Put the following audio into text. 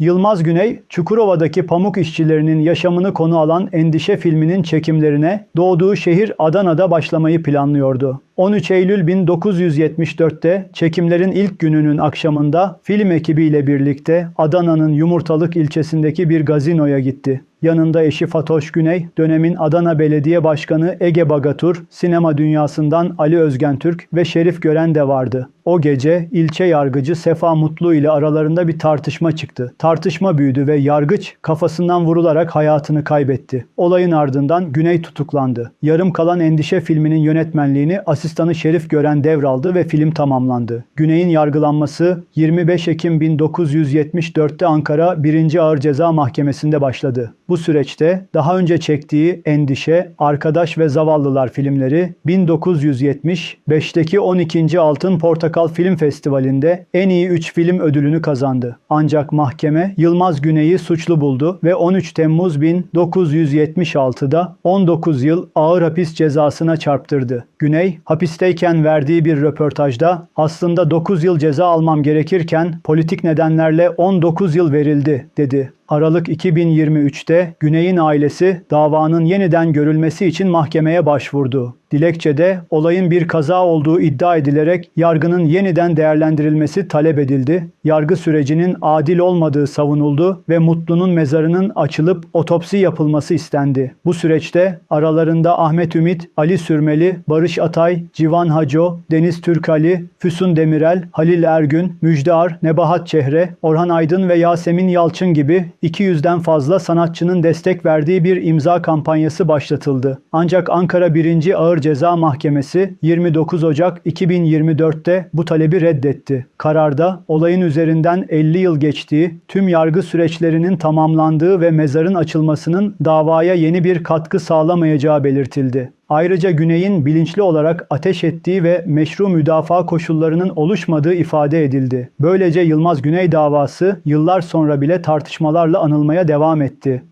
Yılmaz Güney, Çukurova'daki pamuk işçilerinin yaşamını konu alan Endişe filminin çekimlerine doğduğu şehir Adana'da başlamayı planlıyordu. 13 Eylül 1974'te çekimlerin ilk gününün akşamında film ekibiyle birlikte Adana'nın Yumurtalık ilçesindeki bir gazinoya gitti. Yanında eşi Fatoş Güney, dönemin Adana Belediye Başkanı Ege Bagatur, sinema dünyasından Ali Özgen Türk ve Şerif Gören de vardı. O gece ilçe yargıcı Sefa Mutlu ile aralarında bir tartışma çıktı. Tartışma büyüdü ve yargıç kafasından vurularak hayatını kaybetti. Olayın ardından Güney tutuklandı. Yarım kalan Endişe filminin yönetmenliğini asistanı Şerif Gören devraldı ve film tamamlandı. Güney'in yargılanması 25 Ekim 1974'te Ankara 1. Ağır Ceza Mahkemesi'nde başladı. Bu süreçte daha önce çektiği Endişe, Arkadaş ve Zavallılar filmleri 1975'teki 12. Altın Portakal Film Festivali'nde en iyi 3 film ödülünü kazandı. Ancak mahkeme Yılmaz Güney'i suçlu buldu ve 13 Temmuz 1976'da 19 yıl ağır hapis cezasına çarptırdı. Güney, hapisteyken verdiği bir röportajda aslında 9 yıl ceza almam gerekirken politik nedenlerle 19 yıl verildi dedi. Aralık 2023'te Güney'in ailesi davanın yeniden görülmesi için mahkemeye başvurdu. Dilekçede olayın bir kaza olduğu iddia edilerek yargının yeniden değerlendirilmesi talep edildi. Yargı sürecinin adil olmadığı savunuldu ve Mutlu'nun mezarının açılıp otopsi yapılması istendi. Bu süreçte aralarında Ahmet Ümit, Ali Sürmeli, Barış Atay, Civan Haco, Deniz Türkali, Füsun Demirel, Halil Ergün, Müjdear, Nebahat Çehre, Orhan Aydın ve Yasemin Yalçın gibi 200'den fazla sanatçının destek verdiği bir imza kampanyası başlatıldı. Ancak Ankara 1. Ceza Mahkemesi 29 Ocak 2024'te bu talebi reddetti. Kararda olayın üzerinden 50 yıl geçtiği, tüm yargı süreçlerinin tamamlandığı ve mezarın açılmasının davaya yeni bir katkı sağlamayacağı belirtildi. Ayrıca Güney'in bilinçli olarak ateş ettiği ve meşru müdafaa koşullarının oluşmadığı ifade edildi. Böylece Yılmaz Güney davası yıllar sonra bile tartışmalarla anılmaya devam etti.